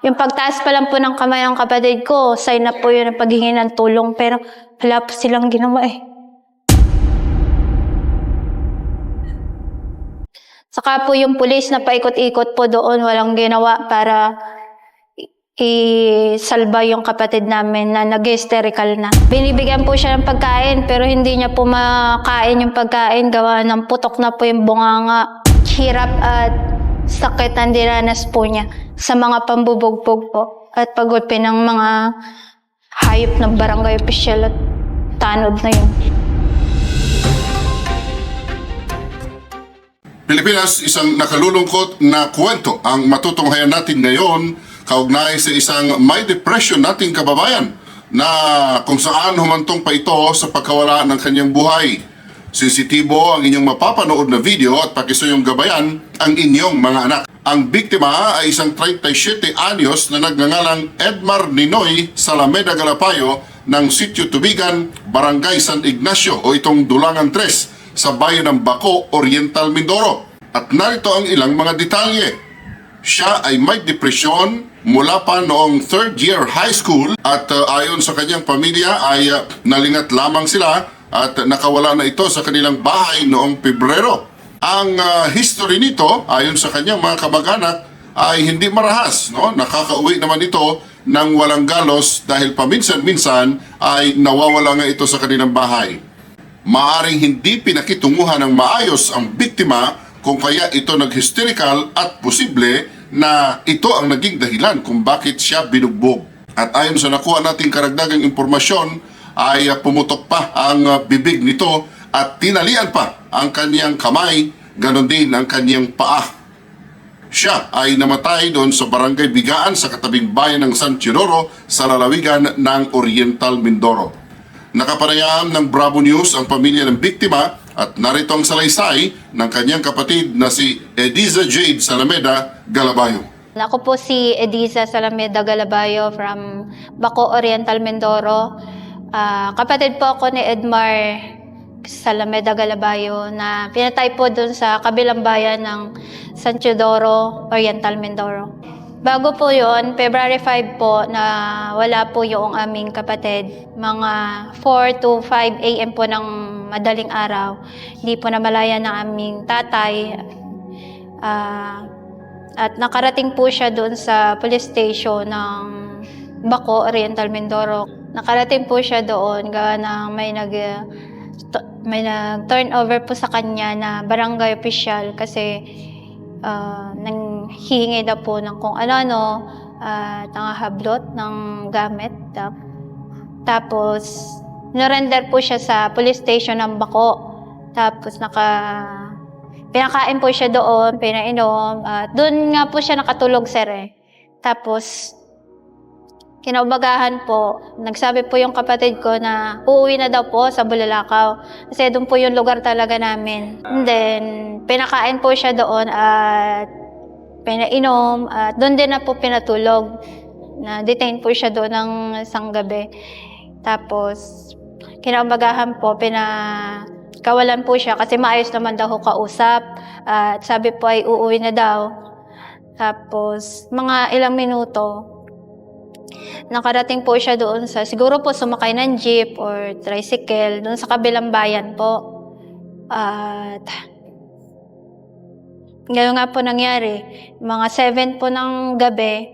Yung pagtaas pa lang po ng kamay ng kapatid ko, sign na po yun ng paghingi ng tulong. Pero wala po silang ginawa eh. Saka po yung pulis na paikot-ikot po doon, walang ginawa para i-salba yung kapatid namin na nag-hysterical na. Binibigyan po siya ng pagkain pero hindi niya po makain yung pagkain gawa ng putok na po yung bunganga. Hirap at sakit ang diranas po niya sa mga pambubugbog po at pagulpi ng mga hayop ng barangay official at tanod na yun. Pilipinas, isang nakalulungkot na kwento ang matutunghayan natin ngayon kaugnay sa isang may depression nating kababayan na kung saan humantong pa ito sa pagkawala ng kanyang buhay. Sensitibo ang inyong mapapanood na video at pakisuyong gabayan ang inyong mga anak. Ang biktima ay isang 37 anyos na nagngangalang Edmar Ninoy Salameda Galapayo ng Sitio Tubigan, Barangay San Ignacio o itong Dulangan 3 sa bayan ng Bako, Oriental Mindoro. At narito ang ilang mga detalye. Siya ay may depresyon mula pa noong third year high school at uh, ayon sa kanyang pamilya ay uh, nalingat lamang sila at nakawala na ito sa kanilang bahay noong Pebrero. Ang uh, history nito ayon sa kanyang mga kamag-anak ay hindi marahas. No? Nakakauwi naman ito ng walang galos dahil paminsan-minsan ay nawawala nga ito sa kanilang bahay maaring hindi pinakitunguhan ng maayos ang biktima kung kaya ito nag-hysterical at posible na ito ang naging dahilan kung bakit siya binugbog. At ayon sa nakuha nating karagdagang impormasyon ay uh, pumutok pa ang uh, bibig nito at tinalian pa ang kanyang kamay, ganon din ang kanyang paa. Siya ay namatay doon sa barangay Bigaan sa katabing bayan ng San Chiroro sa lalawigan ng Oriental Mindoro. Nakapanayam ng Bravo News ang pamilya ng biktima at narito ang salaysay ng kanyang kapatid na si Ediza Jade Salameda Galabayo. Ako po si Ediza Salameda Galabayo from Baco Oriental Mindoro. Ah, kapatid po ako ni Edmar Salameda Galabayo na pinatay po dun sa kabilang bayan ng San Teodoro, Oriental Mindoro. Bago po yon February 5 po na wala po yung aming kapatid. Mga 4 to 5 a.m. po ng madaling araw. Hindi po namalaya ng aming tatay. Ah, at nakarating po siya doon sa police station ng Baco, Oriental Mindoro. Nakarating po siya doon gawa ng may nag may nag turnover po sa kanya na barangay official kasi ah, nang hihingi daw po ng kung ano-ano at nangahablot ng gamit. Tap- Tapos, narender po siya sa police station ng Bako. Tapos, naka Pinakain po siya doon, pinainom. At doon nga po siya nakatulog, sir eh. Tapos, kinaubagahan po, nagsabi po yung kapatid ko na uuwi na daw po sa Bulalakaw. Kasi doon po yung lugar talaga namin. And then, pinakain po siya doon at pinainom. At doon din na po pinatulog. Na-detain po siya doon ng isang gabi. Tapos, kinaubagahan po, pina kawalan po siya kasi maayos naman daw ho kausap. At sabi po ay uuwi na daw. Tapos, mga ilang minuto, nakarating po siya doon sa, siguro po sumakay ng jeep or tricycle, doon sa kabilang bayan po. At, ngayon nga po nangyari, mga 7 po ng gabi,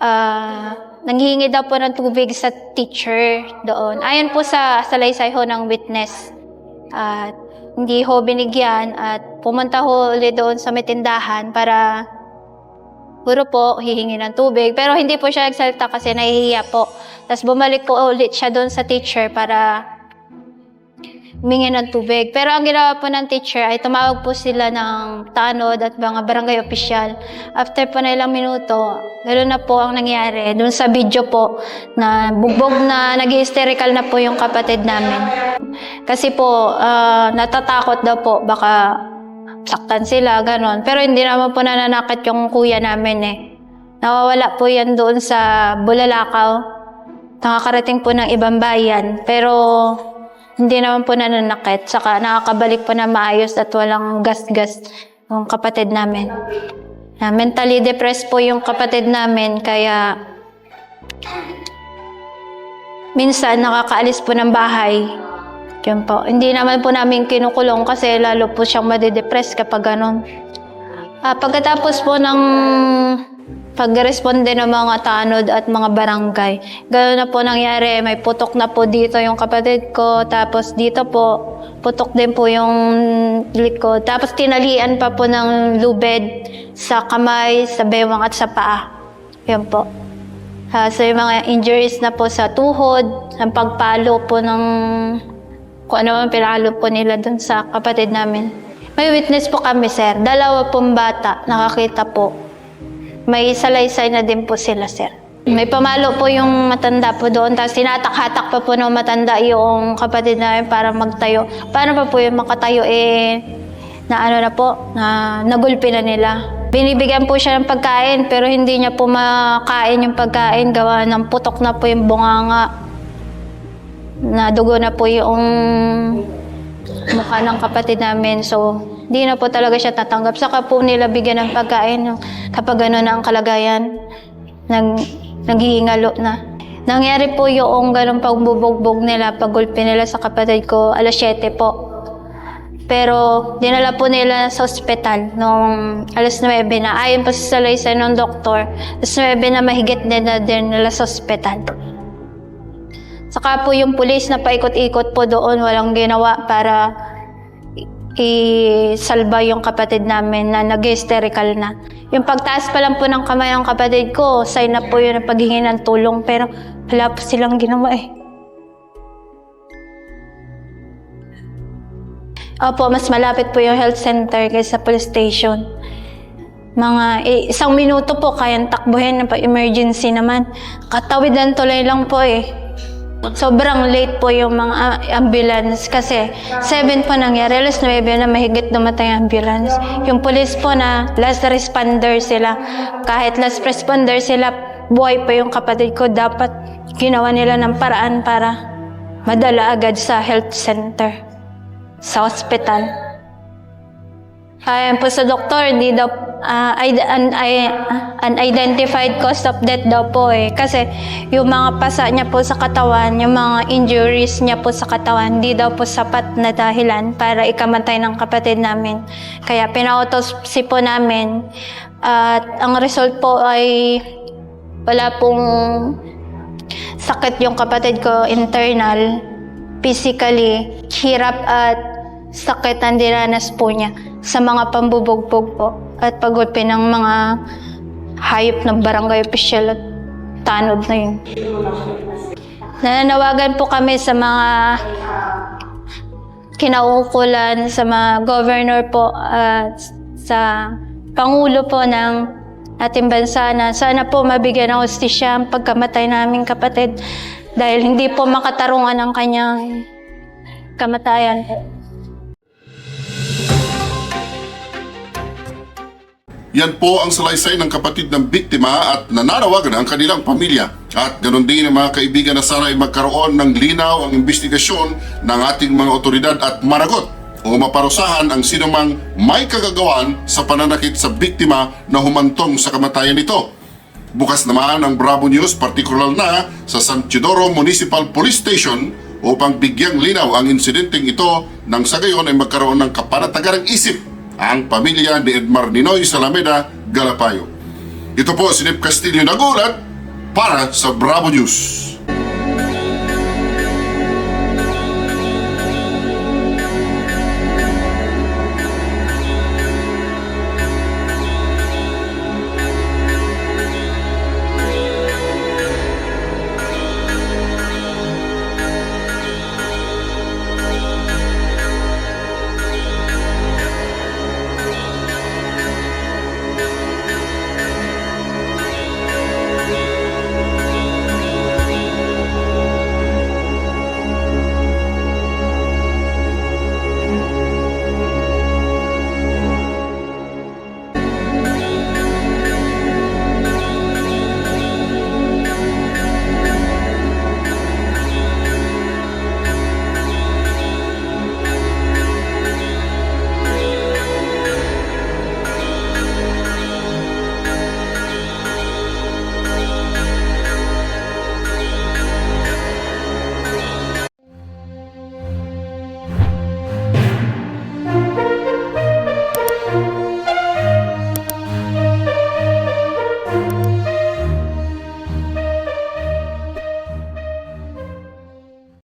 ah, nanghihingi daw po ng tubig sa teacher doon. Ayon po sa salaysay ho ng witness. At hindi ho binigyan at pumunta ho ulit doon sa may tindahan para puro po hihingi ng tubig. Pero hindi po siya nagsalita kasi nahihiya po. Tapos bumalik po ulit siya doon sa teacher para humingi ng tubig. Pero ang ginawa po ng teacher ay tumawag po sila ng tanod at mga barangay official. After po na ilang minuto, ganoon na po ang nangyari. Doon sa video po na bugbog na nag-hysterical na po yung kapatid namin. Kasi po, ah, natatakot daw po, baka saktan sila, ganon. Pero hindi naman po nananakit yung kuya namin eh. Nawawala po yan doon sa Bulalakaw. Nakakarating po ng ibang bayan. Pero hindi naman po nananakit. Saka nakakabalik po na maayos at walang gas-gas yung kapatid namin. Na mentally depressed po yung kapatid namin kaya minsan nakakaalis po ng bahay. Yun po. Hindi naman po namin kinukulong kasi lalo po siyang madidepress kapag ganun. Ah, pagkatapos po ng pagresponde ng mga tanod at mga barangay, gano'n na po nangyari. May putok na po dito yung kapatid ko, tapos dito po, putok din po yung likod. Tapos tinalian pa po ng lubed sa kamay, sa bewang at sa paa. Yan po. Ah, so yung mga injuries na po sa tuhod, ang pagpalo po ng kung ano ang pinalo po nila dun sa kapatid namin. May witness po kami, sir. Dalawa pong bata, nakakita po. May salaysay na din po sila, sir. May pamalo po yung matanda po doon, tapos tinatak-hatak pa po ng matanda yung kapatid namin para magtayo. Paano pa po yung makatayo eh, na ano na po, na nagulpi na nila. Binibigyan po siya ng pagkain, pero hindi niya po makain yung pagkain, gawa ng putok na po yung bunganga nadugo na po yung mukha ng kapatid namin. So, di na po talaga siya tatanggap. Saka po nila bigyan ng pagkain kapag gano'n na ang kalagayan. Nag, naghihingalo na. Nangyari po yung ganong pagbubugbog nila, paggulpi nila sa kapatid ko, alas 7 po. Pero dinala po nila sa ospital nung alas 9 na. Ayon po sa salaysay ng doktor, alas 9 na mahigit na din nila sa ospital. Saka po yung pulis na paikot-ikot po doon, walang ginawa para isalba yung kapatid namin na nag-hysterical na. Yung pagtaas pa lang po ng kamay ng kapatid ko, sign na po yun ng paghingi ng tulong, pero wala po silang ginawa eh. Opo, mas malapit po yung health center kaysa police station. Mga eh, isang minuto po, kayang takbuhin pa emergency naman. Katawid ng tulay lang po eh. Sobrang late po yung mga ah, ambulance kasi 7 po nangyari, alas 9 na mahigit dumatay ang ambulance. Yung police po na last responder sila. Kahit last responder sila, buhay pa yung kapatid ko. Dapat ginawa nila ng paraan para madala agad sa health center, sa hospital. Ayan po sa doktor, hindi daw un- I- unidentified cause of death daw po eh. Kasi yung mga pasa niya po sa katawan, yung mga injuries niya po sa katawan, hindi daw po sapat na dahilan para ikamatay ng kapatid namin. Kaya pina-autopsy po namin at ang result po ay wala pong sakit yung kapatid ko internal, physically, hirap at sakit ang diranas po niya sa mga pambubugbog po at pagulpi ng mga hayop ng barangay official at tanod na yun. Nananawagan po kami sa mga kinaukulan, sa mga governor po at sa pangulo po ng ating bansa na sana po mabigyan ng hustisya ang pagkamatay naming kapatid dahil hindi po makatarungan ang kanyang kamatayan. Yan po ang salaysay ng kapatid ng biktima at nananawagan ang kanilang pamilya. At ganoon din ang mga kaibigan na sana ay magkaroon ng linaw ang investigasyon ng ating mga otoridad at managot o maparusahan ang sinumang may kagagawan sa pananakit sa biktima na humantong sa kamatayan nito. Bukas naman ang Bravo News partikular na sa San Teodoro Municipal Police Station upang bigyang linaw ang insidenteng ito nang sa gayon ay magkaroon ng kapanatagarang isip ang pamilya ni Edmar Ninoy Salameda Galapayo. Ito po si Nip Castillo nagulat para sa Bravo News.